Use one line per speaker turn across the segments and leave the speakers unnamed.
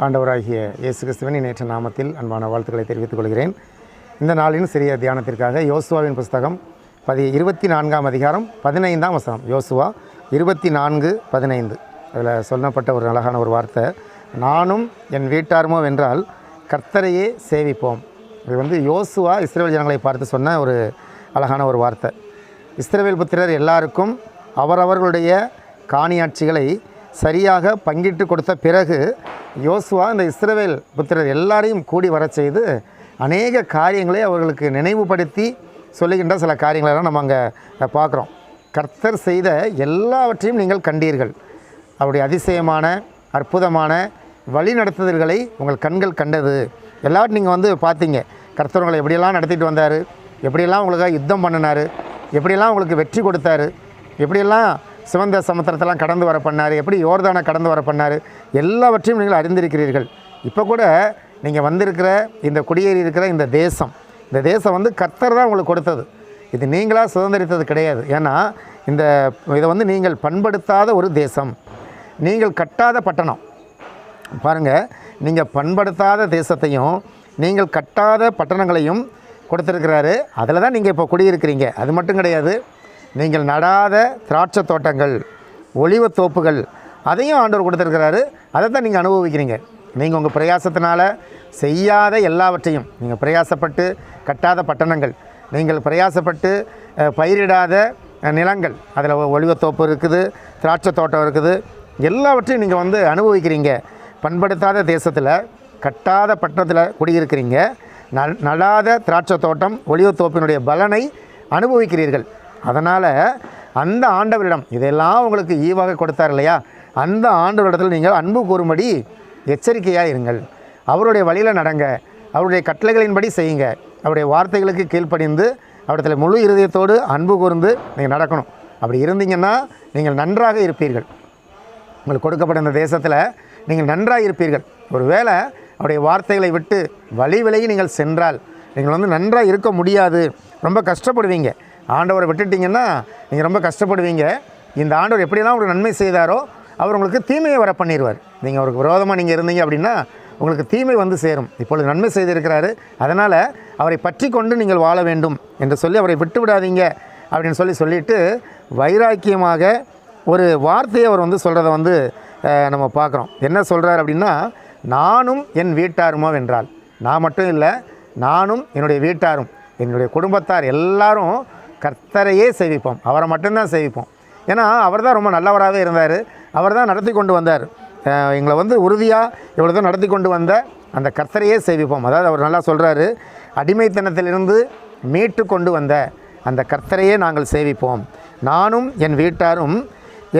ஆண்டவராகிய இயேசு கிறிஸ்துவின் நேற்ற நாமத்தில் அன்பான வாழ்த்துக்களை தெரிவித்துக் கொள்கிறேன். இந்த நாளின் சிறிய தியானத்திற்காக யோசுவாவின் புஸ்தகம் பதி இருபத்தி நான்காம் அதிகாரம் பதினைந்தாம் வசனம். யோசுவா இருபத்தி நான்கு பதினைந்து. அதில் சொல்லப்பட்ட ஒரு அழகான ஒரு வார்த்தை. நானும் என் வீட்டாருமோ வென்றால் கர்த்தரையே சேவிப்போம். இது வந்து யோசுவா இஸ்ரேல் ஜனங்களை பார்த்து சொன்ன ஒரு அழகான ஒரு வார்த்தை. இஸ்ரேவேல் புத்திரர் எல்லாருக்கும் அவரவர்களுடைய காணியாட்சிகளை சரியாக பங்கிட்டு கொடுத்த பிறகு யோசுவா இந்த இஸ்ரவேல் புத்திரர் எல்லாரையும் கூடி வரச் செய்து அநேக காரியங்களை அவர்களுக்கு நினைவுபடுத்தி சொல்லுகின்ற சில காரியங்களெல்லாம் நம்ம அங்கே பார்க்குறோம். கர்த்தர் செய்த எல்லாவற்றையும் நீங்கள் கண்டீர்கள். அவருடைய அதிசயமான அற்புதமான வழி நடத்துதல்களை உங்கள் கண்கள் கண்டது. எல்லாவற்றையும் நீங்கள் வந்து பார்த்தீங்க. கர்த்தர் உங்களை எப்படியெல்லாம் நடத்திட்டு வந்தார்? எப்படியெல்லாம் உங்களுக்காக யுத்தம் பண்ணினார்? எப்படியெல்லாம் உங்களுக்கு வெற்றி கொடுத்தாரு? எப்படியெல்லாம் சிவந்த சமுத்திரத்தெல்லாம் கடந்து வர பண்ணார் எப்படி யோர்தானை கடந்து வர பண்ணார் எல்லாவற்றையும் நீங்கள் அறிந்திருக்கிறீர்கள். இப்போ கூட நீங்கள் வந்திருக்கிற இந்த குடியேறி இருக்கிற இந்த தேசம் இந்த தேசம் வந்து கர்த்தர் தான் உங்களுக்கு கொடுத்தது. இது நீங்களாக சுதந்திரித்தது கிடையாது. ஏன்னா இந்த இதை வந்து நீங்கள் பண்படுத்தாத ஒரு தேசம். நீங்கள் கட்டாத பட்டணம். பாருங்கள் நீங்கள் பண்படுத்தாத தேசத்தையும் நீங்கள் கட்டாத பட்டணங்களையும் கொடுத்துருக்கிறாரு. அதில் தான் நீங்கள் இப்போ குடியிருக்கிறீங்க. அது மட்டும் கிடையாது. நீங்கள் நடாத திராட்சை தோட்டங்கள் ஒளிவத் தோப்புகள் அதையும் ஆண்டவர் கொடுத்துருக்கிறாரு. அதை தான் நீங்கள் அனுபவிக்கிறீங்க. நீங்கள் உங்கள் பிரயாசத்தினால செய்யாத எல்லாவற்றையும் நீங்கள் பிரயாசப்பட்டு கட்டாத பட்டணங்கள் நீங்கள் பிரயாசப்பட்டு பயிரிடாத நிலங்கள் அதில் ஒளிவத்தோப்பு இருக்குது திராட்சை தோட்டம் இருக்குது எல்லாவற்றையும் நீங்கள் வந்து அனுபவிக்கிறீங்க. பண்படுத்தாத தேசத்தில் கட்டாத பட்டணத்தில் குடியிருக்கிறீங்க. ந- நடாத திராட்சை தோட்டம் ஒளிவத்தோப்பினுடைய பலனை அனுபவிக்கிறீர்கள். அதனால் அந்த ஆண்டவரிடம் இதெல்லாம் உங்களுக்கு ஈவாக கொடுத்தார் இல்லையா? அந்த ஆண்டவரிடத்தில் நீங்கள் அன்பு கூறும்படி எச்சரிக்கையாக இருங்கள். அவருடைய வழியில் நடங்க. அவருடைய கட்டளைகளின்படி செய்யுங்க. அவருடைய வார்த்தைகளுக்கு கீழ்ப்படிந்து அவரிடத்தில் முழு இருதயத்தோடு அன்பு கூர்ந்து நீங்கள் நடக்கணும். அப்படி இருந்தீங்கன்னா நீங்கள் நன்றாக இருப்பீர்கள். உங்களுக்கு கொடுக்கப்பட்ட இந்த தேசத்தில் நீங்கள் நன்றாக இருப்பீர்கள். ஒருவேளை அவருடைய வார்த்தைகளை விட்டு வழி விலகி நீங்கள் சென்றால் நீங்கள் வந்து நன்றாக இருக்க முடியாது. ரொம்ப கஷ்டப்படுவீங்க. ஆண்டவரை விட்டுட்டீங்கன்னா நீங்கள் ரொம்ப கஷ்டப்படுவீங்க. இந்த ஆண்டவர் எப்படியெல்லாம் உங்களுக்கு நன்மை செய்தாரோ அவர் உங்களுக்கு தீமையை வர பண்ணிடுவார் நீங்கள் அவருக்கு விரோதமாக நீங்கள் இருந்தீங்க அப்படின்னா உங்களுக்கு தீமை வந்து சேரும். இப்பொழுது நன்மை செய்திருக்கிறாரு. அதனால் அவரை பற்றி கொண்டு நீங்கள் வாழ வேண்டும் என்று சொல்லி அவரை விட்டு விடாதீங்க அப்படின்னு சொல்லி சொல்லிட்டு வைராக்கியமாக ஒரு வார்த்தையை அவர் வந்து சொல்கிறத வந்து நம்ம பார்க்குறோம். என்ன சொல்கிறார் அப்படின்னா நானும் என் வீட்டாருமோ என்றால் நான் மட்டும் இல்லை நானும் என்னுடைய வீட்டாரும் என்னுடைய குடும்பத்தார் எல்லாரும் கர்த்தரையே சேவிப்போம். அவரை மட்டும்தான் சேவிப்போம். ஏன்னா அவர் தான் ரொம்ப நல்லவராகவே இருந்தார். அவர் தான் நடத்தி கொண்டு வந்தார். எங்களை வந்து உறுதியாக இவ்வளோ தான் நடத்தி கொண்டு வந்த அந்த கர்த்தரையே சேவிப்போம். அதாவது அவர் நல்லா சொல்கிறாரு அடிமைத்தனத்திலிருந்து மீட்டு கொண்டு வந்த அந்த கர்த்தரையே நாங்கள் சேவிப்போம். நானும் என் வீட்டாரும்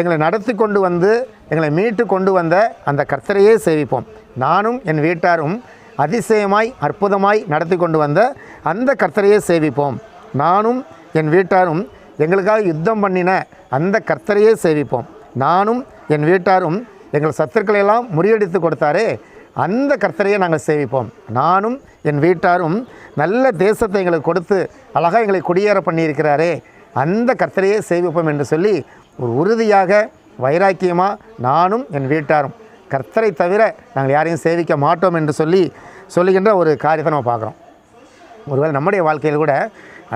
எங்களை நடத்தி கொண்டு வந்து எங்களை மீட்டு கொண்டு வந்த அந்த கர்த்தரையே சேவிப்போம். நானும் என் வீட்டாரும் அதிசயமாய் அற்புதமாய் நடத்தி கொண்டு வந்த அந்த கர்த்தரையே சேவிப்போம். நானும் என் வீட்டாரும் எங்களுக்காக யுத்தம் பண்ணின அந்த கர்த்தரையே சேவிப்போம். நானும் என் வீட்டாரும் எங்கள் சத்துருக்களை முறியடித்து கொடுத்தாரே அந்த கர்த்தரையே நாங்கள் சேவிப்போம். நானும் என் வீட்டாரும் நல்ல தேசத்தை எங்களுக்கு கொடுத்து அழகாக எங்களை குடியேற பண்ணியிருக்கிறாரே அந்த கர்த்தரையே சேவிப்போம் என்று சொல்லி ஒரு உறுதியாக வைராக்கியமாக நானும் என் வீட்டாரும் கர்த்தரை தவிர நாங்கள் யாரையும் சேவிக்க மாட்டோம் என்று சொல்லி சொல்லுகின்ற ஒரு காரியத்தை நம்ம பார்க்குறோம். ஒருவேளை நம்முடைய வாழ்க்கையில் கூட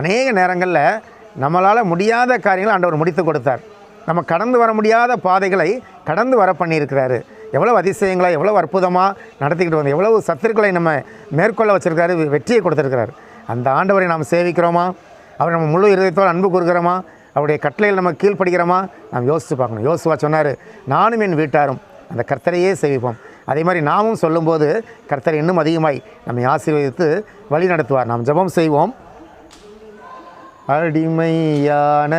அநேக நேரங்களில் நம்மளால் முடியாத காரியங்களை ஆண்டவர் முடித்து கொடுத்தார். நம்ம கடந்து வர முடியாத பாதைகளை கடந்து வர பண்ணியிருக்கிறாரு. எவ்வளோ அதிசயங்களை எவ்வளோ அற்புதமாக நடத்திக்கிட்டு வந்து எவ்வளவு சத்துருக்களை நம்ம மேற்கொள்ள வச்சுருக்காரு வெற்றியை கொடுத்துருக்கிறார். அந்த ஆண்டவரை நாம் சேவிக்கிறோமா? அவர் நம்ம முழு இருதயத்தோடு அன்பு கூறுகிறோமா? அவருடைய கட்டளையில் நம்ம கீழ்ப்படுகிறோமா? நாம் யோசித்து பார்க்கணும். யோசுவா சொன்னார் நானும் என் வீட்டாரும் அந்த கர்த்தரையே சேவிப்போம். அதே மாதிரி நாமும் சொல்லும்போது கர்த்தர் இன்னும் அதிகமாய் நம்மை ஆசீர்வதித்து வழி நடத்துவார். நாம் ஜெபம் செய்வோம். அடிமையான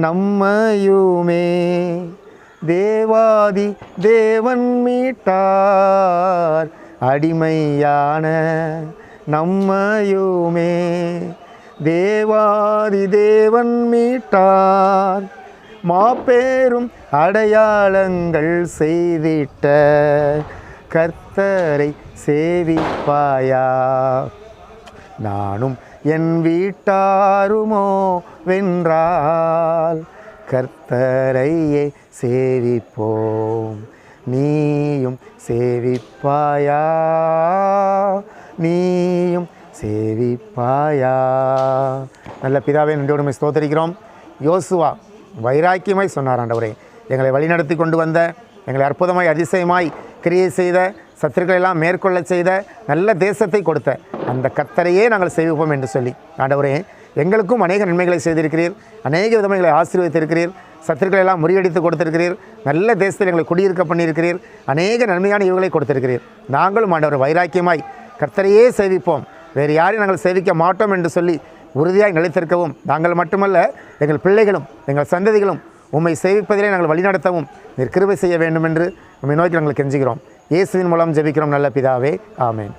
நம்மையுமே தேவாதி தேவன் மீட்டார். அடிமையான நம்மையுமே தேவாதி தேவன் மீட்டார். மாபெரும் அடையாளங்கள் செய்திட்ட கர்த்தரை சேவிப்பாயா? நானும் என் வீட்டாருமோ வென்றால் கர்த்தரையே சேவிப்போம். நீயும் சேவிப்பாயா? நீயும் சேவிப்பாயா? நல்ல பிதாவே நன்றியோடு ஸ்தோத்தரிக்கிறோம். யோசுவா வைராக்கியமாய் சொன்னார் ஆண்டவரே. எங்களை வழிநடத்தி கொண்டு வந்த எங்களை அற்புதமாய் அதிசயமாய் கிரியை செய்த சத்துருக்களெல்லாம் மேற்கொள்ள செய்த நல்ல தேசத்தை கொடுத்த அந்த கத்தரையே நாங்கள் சேவிப்போம் என்று சொல்லி. ஆண்டவரே எங்களுக்கும் அநேக நன்மைகளை செய்திருக்கிறீர். அநேக விதமைகளை ஆசீர்வதித்திருக்கிறீர். சத்துருக்களை எல்லாம் முறியடித்து கொடுத்திருக்கிறீர். நல்ல தேசத்தில் எங்களை குடியிருக்க பண்ணியிருக்கிறீர். அநேக நன்மையான இவர்களை கொடுத்திருக்கிறீர். நாங்களும் ஆண்டவர் வைராக்கியமாய் கர்த்தரையே சேவிப்போம். வேறு யாரையும் நாங்கள் சேவிக்க மாட்டோம் என்று சொல்லி உறுதியாக நிலைத்திருக்கவும். நாங்கள் மட்டுமல்ல எங்கள் பிள்ளைகளும் எங்கள் சந்ததிகளும் உம்மை சேவிப்பதிலே நாங்கள் வழிநடத்தவும் நீர் கிருபை செய்ய வேண்டும் என்று உம்மை நோக்கி நாங்கள் கெஞ்சுகிறோம். இயேசுவின் மூலம் ஜெபிக்கிறோம் நல்ல பிதாவே. ஆமேன்.